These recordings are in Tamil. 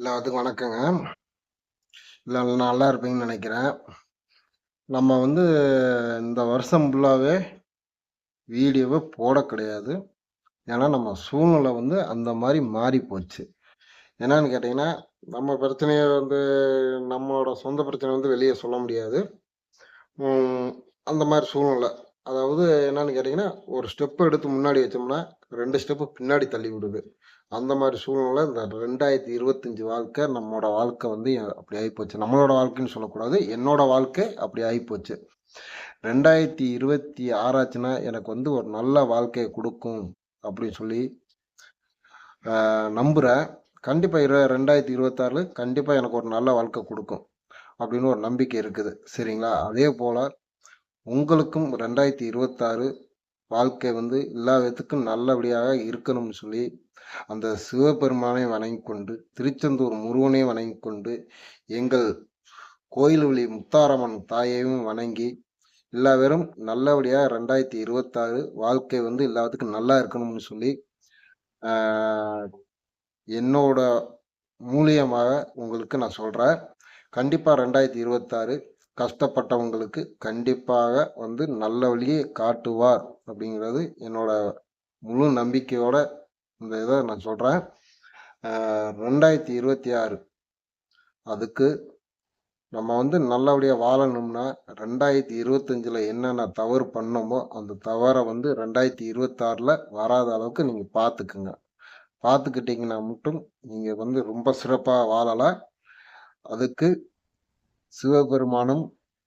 எல்லாத்துக்கும் வணக்கங்க. எல்லாம் நல்லா இருப்பீங்கன்னு நினைக்கிறேன். நம்ம வந்து இந்த வருஷம் ஃபுல்லாகவே வீடியோவை போட கிடையாது. ஏன்னா, நம்ம சூழ்நிலை வந்து அந்த மாதிரி மாறி போச்சு. என்னன்னு கேட்டிங்கன்னா நம்ம பிரச்சனையை வந்து நம்மளோட சொந்த பிரச்சனை வந்து வெளியே சொல்ல முடியாது. அந்த மாதிரி சூழ்நிலை. அதாவது என்னன்னு கேட்டீங்கன்னா, ஒரு ஸ்டெப் எடுத்து முன்னாடி வச்சோம்னா, ரெண்டு ஸ்டெப்பு பின்னாடி தள்ளி விடுது. அந்த மாதிரி சூழ்நிலை இந்த 2025 வாழ்க்கை நம்மளோட வாழ்க்கை வந்து அப்படி ஆகிப்போச்சு நம்மளோட வாழ்க்கைன்னு சொல்லக்கூடாது. என்னோட வாழ்க்கை அப்படி ஆகிப்போச்சு ரெண்டாயிரத்தி இருபத்தி ஆறாச்சுன்னா எனக்கு வந்து ஒரு நல்ல வாழ்க்கையை கொடுக்கும் அப்படின்னு சொல்லி நம்புகிறேன் கண்டிப்பாக இரு ரெண்டாயிரத்தி இருபத்தாறு கண்டிப்பாக எனக்கு ஒரு நல்ல வாழ்க்கை கொடுக்கும் அப்படின்னு ஒரு நம்பிக்கை இருக்குது. சரிங்களா? அதே போல் உங்களுக்கும் 2026 வாழ்க்கை வந்து எல்லா விதத்துக்கும் நல்லபடியாக இருக்கணும்னு சொல்லி, அந்த சிவபெருமானை வணங்கி கொண்டு, திருச்செந்தூர் முருகனை வணங்கி கொண்டு, எங்கள் கோயில்வழி முத்தாரம்மன் தாயையும் வணங்கி, எல்லா பேரும் நல்லபடியா 2026 வாழ்க்கை வந்து எல்லாத்துக்கும் நல்லா இருக்கணும்னு சொல்லி, என்னோட மூலியமாக உங்களுக்கு நான் சொல்கிறேன் கண்டிப்பாக ரெண்டாயிரத்தி இருபத்தாறு கஷ்டப்பட்டவங்களுக்கு கண்டிப்பாக வந்து நல்ல வழியை காட்டுவார் அப்படிங்கிறது என்னோட முழு நம்பிக்கையோட இந்த இதை நான் சொல்கிறேன் ரெண்டாயிரத்தி இருபத்தி ஆறு அதுக்கு நம்ம வந்து நல்லபடியாக வாழணும்னா, 2025ல என்னென்ன தவறு பண்ணோமோ, அந்த தவறை வந்து 2026ல வராத அளவுக்கு நீங்கள் பார்த்துக்குங்க. பார்த்துக்கிட்டிங்கன்னா மட்டும் நீங்கள் வந்து ரொம்ப சிறப்பாக வாழலாம். அதுக்கு சிவபெருமானும்,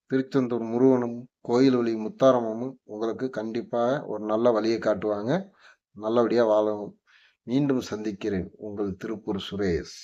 திருச்செந்தூர் முருகனும், கோயில் வழி முத்தாரமும் உங்களுக்கு கண்டிப்பாக ஒரு நல்ல வழியை காட்டுவாங்க. நல்லபடியாக வாழவும் மீண்டும் சந்திக்கிறேன். உங்கள் திருப்பூர் சுரேஷ்.